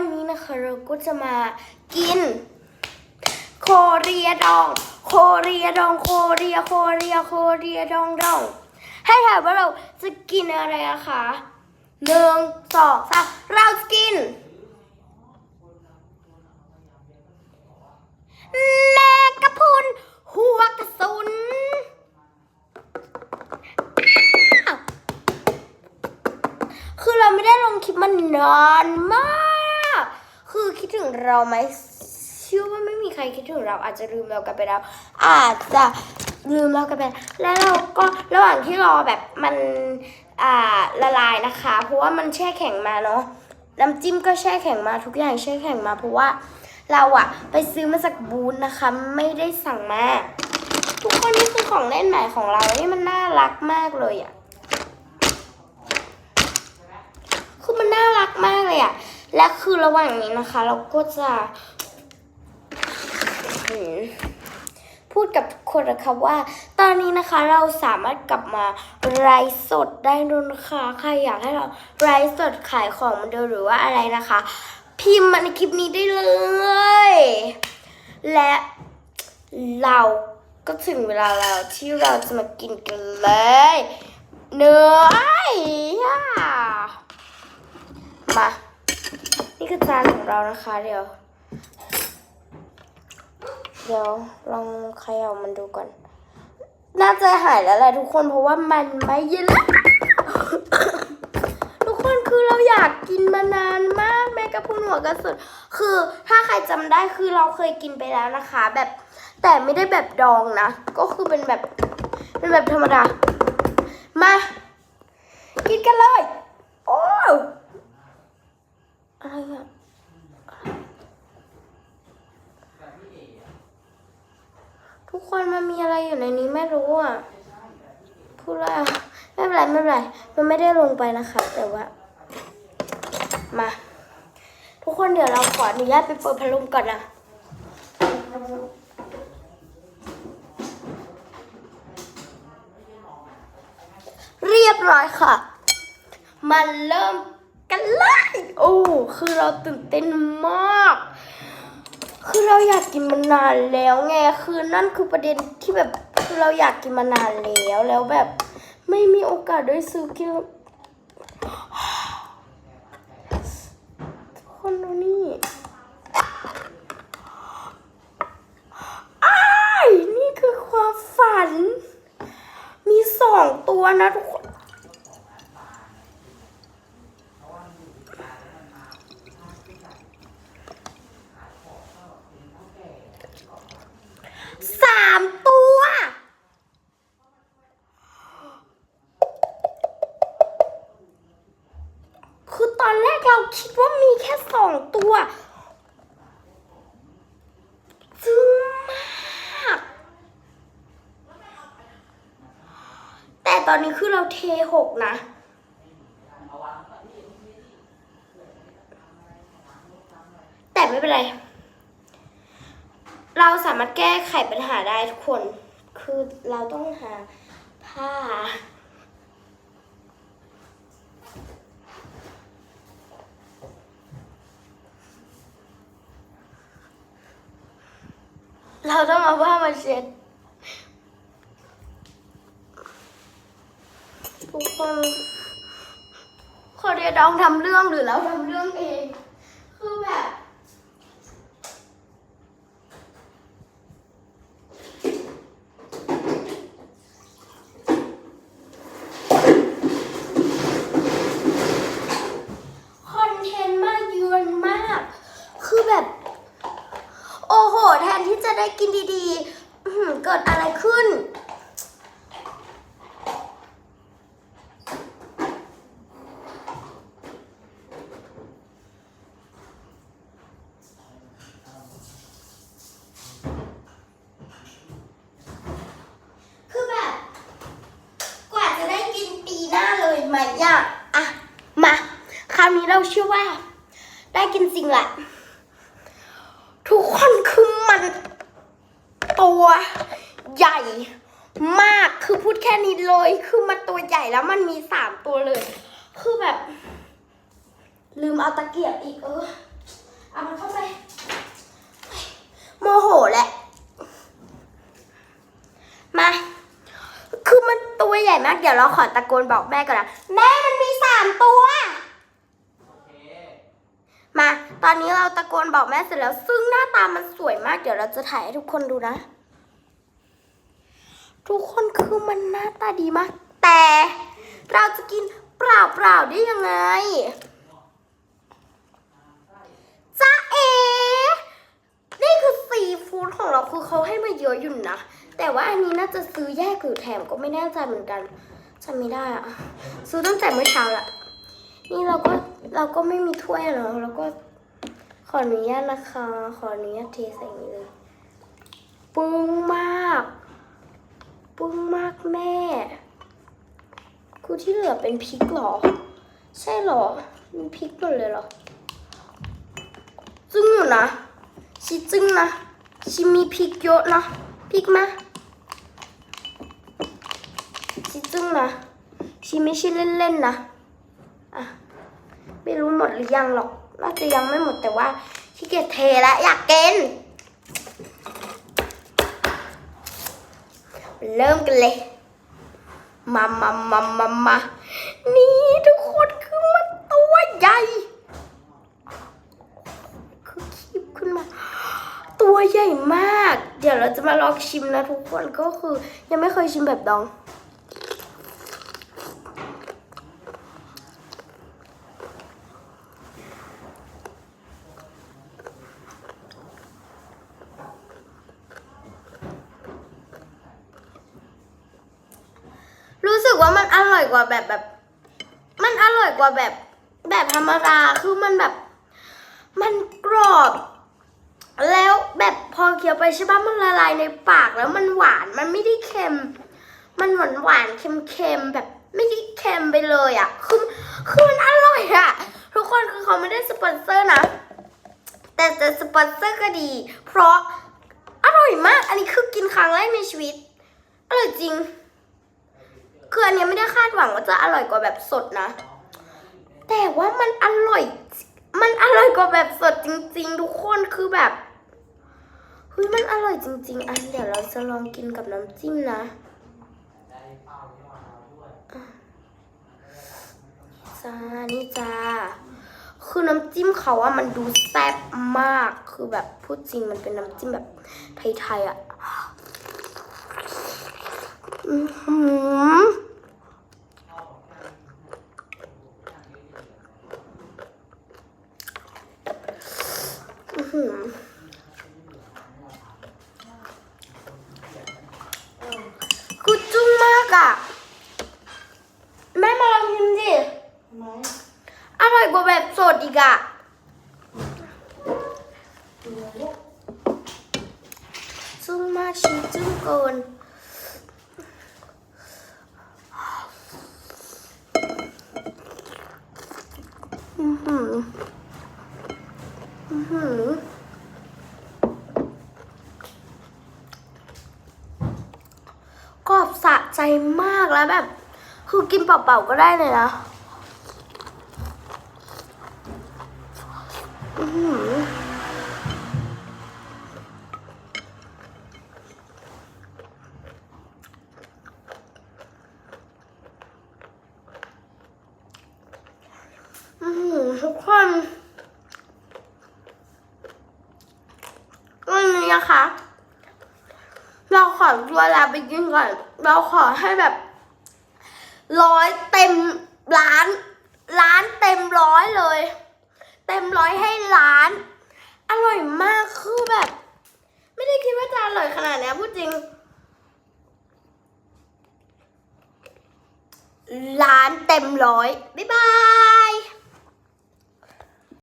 วันนี้นะคะเราก็จะมากิน โคเรียดอง โคเรียดอง โคเรีย โคเรีย โคเรียดองดอง ให้ถ่ายว่าเราจะกินอะไรนะคะหนึ่งสองสามเราจะกินแมงกะพุนหัวกระสุนคือเราไม่ได้ลงคลิปมานนานมาก ดถึงเราไหมเชื่อว่าไม่มีใครคิดถึงเรา อาจจะลืมเรากันไปแล้ว อาจจะลืมเรากันไปแล้วแล้วเราก็ระหว่างที่รอแบบมันอ่าละลายนะคะ เพราะว่ามันแช่แข็งมาเนาะน้ำจิ้มก็แช่แข็งมาทุกอย่างแช่แข็งมา เพราะว่าเราอะไปซื้อมาจากบูธนะคะ ไม่ได้สั่งมาทุกคนนี่คือของเล่นใหม่ของเรานี่มันน่ารักมากเลยอะคือมันน่ารักมากเลยอะ และคือระหว่างนี้นะคะ เราก็จะพูดกับทุกคนนะคะว่า ตอนนี้นะคะเราสามารถกลับมาไลฟ์สดได้แล้วนะคะใครอยากให้เราไลฟ์สดขายของมันเดิมหรือว่าอะไรนะคะ พิมพ์มาในคลิปนี้ได้เลย และเราก็ถึงเวลาแล้วที่เราจะมากินกันเลยเนื้อมา คือจานของเรานะคะเดี๋ยว เดี๋ยวลองเขย่ามันดูก่อน น่าจะหายแล้วแหละทุกคนเพราะว่ามันไม่เย็นแล้วทุกคนคือเราอยากกินมานานมากแม่กระพุนหัวกระสุนคือถ้าใครจำได้คือเราเคยกินไปแล้วนะคะ แบบแต่ไม่ได้แบบดองนะ ก็คือเป็นแบบเป็นแบบธรรมดา มา กินกันเลย โอ้ อะไรอะทุกคนมันมีอะไรอยู่ในนี้ไม่รู้อะพูดแล้วไม่เป็นไรไม่เป็นไรมันไม่ได้ลงไปนะคะ แต่ว่า มา ทุกคนเดี๋ยวเราขออนุญาตไปเปิดพัดลมก่อนนะเรียบร้อยค่ะ มันเริ่ม กันเลย โอ้ คือเราตื่นเต้นมาก คือเราอยากกินมานานแล้วไง คือนั่นคือประเด็นที่แบบคือเราอยากกินมานานแล้ว แล้วแบบไม่มีโอกาสได้ซื้อกินทุกคนดูนี่อ้ายนี่คือความฝัน มีสองตัวนะทุกคน สามตัว คือตอนแรกเราคิด ว่ามีแค่สองตัวซึ้งมาก แต่ตอนนี้คือเราเทหกนะ แต่ไม่เป็นไร เราสามารถแก้ไขปัญหาได้ทุกคน คือเราต้องหาผ้า เราต้องเอาผ้ามาเช็ดทุกคนคนเรียดองทำเรื่องหรือเราทำเรื่องเอง คือแบบ คอนเทนต์มากยวนมาก คือแบบ โอ้โห แทนที่จะได้ กินดีๆอื้อหือเกิดอะไรขึ้น คือแบบ กว่าจะได้กินปีหน้าเลยไหมอะอะ มา คราวนี้เราเชื่อว่า ได้กินจริงแหละ ทุกคนคือมัน ตัวใหญ่มากคือพูดแค่นี้เลย คือมันตัวใหญ่แล้วมันมีสามตัวเลย คือแบบ ลืมเอาตะเกียบอีกเออเอามันเข้าไปโมโหแหละมาคือมันตัวใหญ่มาก เดี๋ยวเราขอตะโกนบอกแม่ก่อนนะ แม่มันมีสามตัว โอเค มา ตอนนี้เราตะโกน บอกแม่เสร็จแล้ว ซึ่งหน้าตามันสวยมาก เดี๋ยวเราจะถ่ายให้ทุกคนดูนะ ทุกคนคือมันหน้าตาดีมาก แต่เราจะกินเปล่าๆได้ยังไงจ้าเอ นี่คือซีฟู้ดของเราคือเขาให้มาเยอะอยู่นะ แต่ว่าอันนี้น่าจะซื้อแยกหรือแถมก็ไม่แน่ใจเหมือนกันจำไม่ได้อะซื้อตั้งแต่เมื่อเช้าละนี่เราก็เราก็ไม่มีถ้วยเนาะเราก็ ขออนุญาตนะคะ ขออนุญาตเทใส่นี้เลยปึ้งมากปึ้งมากแม่ กูที่เหลือเป็นพริกหรอ ใช่หรอ มีพริกหมดเลยหรอ จึ้งอยู่นะ ชิจึ้งนะ ชิมีพริกเยอะนะ พริกมาชิจึ้งนะ ชิไม่ใช่เล่นๆนะ อะ ไม่รู้หมดหรือยังหรอก น่าจะยังไม่หมดแต่ว่าขี้เกียจเทแล้วอยากกินเริ่มกันเลยมามามามามานี่ทุกคนคือมันตัวใหญ่ คือคีบขึ้นมา ตัวใหญ่มาก เดี๋ยวเราจะมาลองชิมนะทุกคนก็คือ ยังไม่เคยชิมแบบดอง กว่ามันอร่อยกว่าแบบแบบ มันอร่อยกว่าแบบ แบบธรรมดาคือมันแบบ มันกรอบ แล้วแบบพอเคี้ยวไปใช่ปะมันละลายในปากแล้วมันหวานมันไม่ได้เค็ม มันหวานหวานๆเค็มแบบไม่ได้เค็มไปเลยอะ่ะคือคือมันอร่อยอะ่ะทุกคนคือเขาไม่ได้สปอนเซอร์นะ แต่แต่สปอนเซอร์ก็ดี เพราะอร่อยมาก อันนี้คือกินครั้งแรกในชีวิตอร่อยจริง คืออันเนี้ยไม่ได้คาดหวังว่าจะอร่อยกว่าแบบสดนะ แต่ว่ามันอร่อย มันอร่อยกว่าแบบสดจริง ๆ ทุกคนคือแบบเฮ้ยมันอร่อยจริง ๆ อันเดี๋ยวเราจะลองกินกับน้ำจิ้มนะได้เป้าที่ว่าเราด้วยจ้านี่จ้าคือน้ำจิ้มเขาอะมันดูแซ่บมาก คือแบบพูดจริงมันเป็นน้ำจิ้มแบบไทยๆอะ หออื้อหือคือจุ้งมากอะแม่มาลองชิมดิอร่อยกว่าแบบสดอีกอะจึ้งมากชีสจึ้งเกิน อือหือ อือหือ กรอบสะใจมากแล้วแบบ คือกินเปล่าๆก็ได้เลยนะอือหือทุกคนนี้นะคะ ขอตัวลาไปกินก่อน เราขอให้แบบร้อยเต็มล้านล้านเต็มร้อยเลย เต็มร้อยให้ล้าน อร่อยมากคือแบบ ไม่ได้คิดว่าจะอร่อยขนาดนี้พูดจริงล้านเต็มร้อย บ๊ายบาย